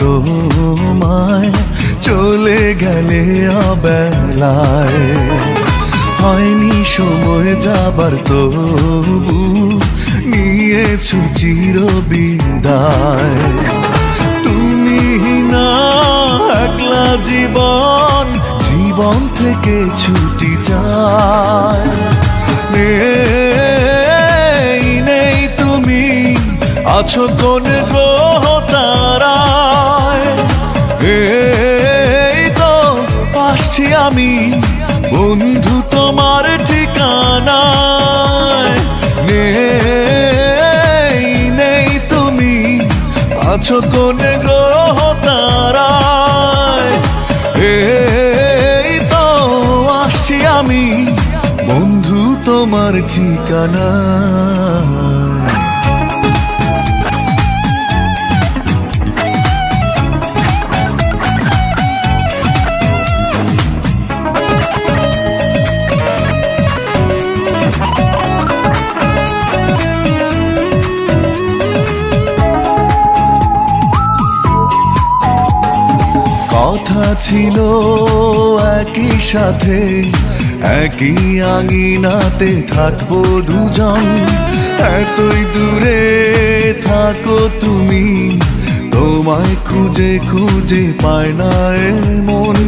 তোমায় চলে গেলে অবেলায়। হয়নি সময় যাবার, তবু নিয়েছো চির বিদায় তুমি না একলা জীবন জীবন থেকে ছুটি যায় নেই তুমি, আছো কোন গ্রহ তারায় আমি বন্ধু তোমার ঠিকানায়। নেই নেই তুমি, আছো কোন গ্রহ তারায়। এই তো আসছি আমি বন্ধু তোমার ঠিকানা কথা ছিল একই সাথে, একই আঙিনাতে থাকব দুজন। এতই দূরে থাকো তুমি, তোমায় খুঁজে খুঁজে পায় না মন।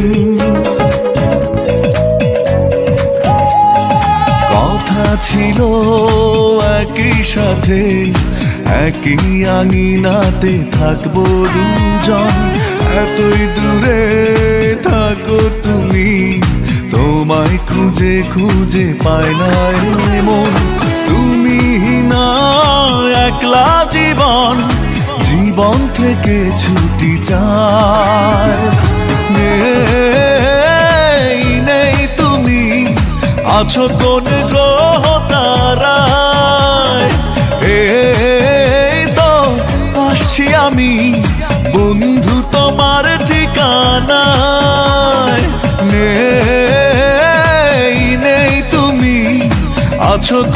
কথা ছিল একই সাথে, একই আঙিনাতে থাকব দুজন। এতই দূরে থাকো তুমি। তোমায় খুঁজে খুঁজে পায় না মন। তুমি না, একলা জীবন। জীবন থেকে ছুটি নেই নেই তুমি। আছো কোন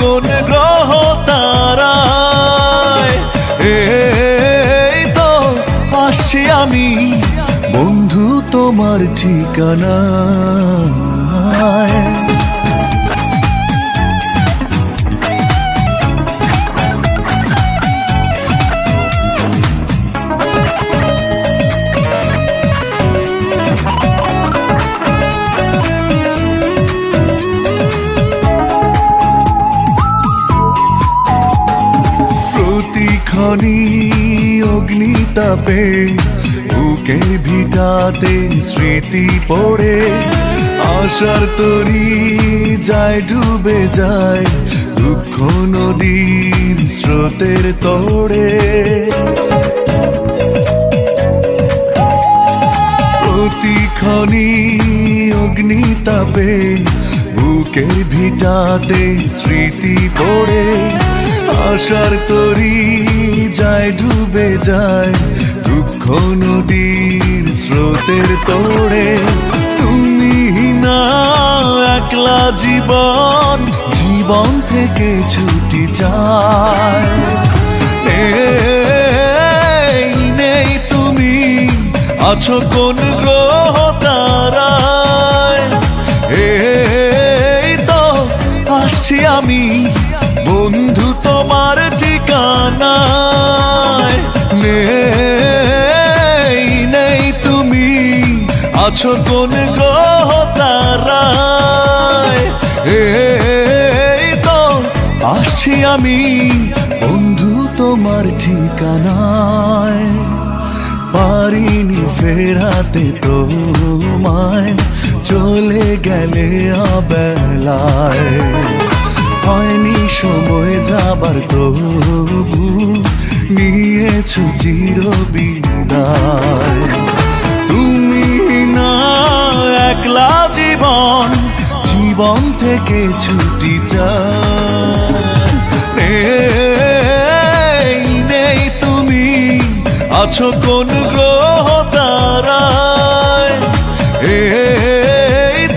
কোন গ্রহ তারায়। এই তো আসছি আমি বন্ধু তোমার ঠিকানায়। প্রতিক্ষণি অগ্নিতাপে বুকে ভিটাতে স্মৃতি পড়ে। আশার তরি যায়, ডুবে যায়, দুঃখ নদীর স্রোতের তোড়ে প্রতিক্ষণি অগ্নিতাপে বুকের ভিটাতে স্মৃতি পড়ে। আশার তরি যায়, ডুবে যায়। দুঃখ নদীর স্রোতের তোড়ে তুমি না একলা জীবন জীবন থেকে ছুটি যায় নেই তুমি, আছো কোন গ্রহ তারায়। এই তো আসছি আমি আছো কোন গ্রহ তো আসছি আমি, বন্ধু তোমার ঠিকানায়। পারিনি ফেরাতে তোমায়, চলে গেলে অবেলায়। হয়নি সময় যাবার তবু, নিয়েছো চির বিদায় একলা জীবন জীবন থেকে ছুটি যায় নেই তুমি, আছো কোন গ্রহ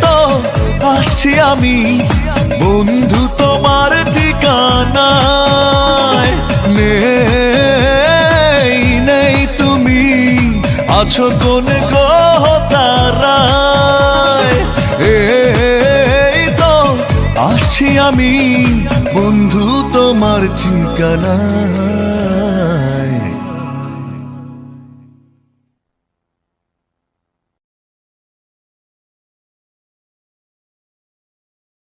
তো আসছি আমি, বন্ধু তোমার ঠিকানায়। নেই নেই তুমি, আছো কোন গ্রহ তারায়। আমি বন্ধু তোমার ঠিকানা।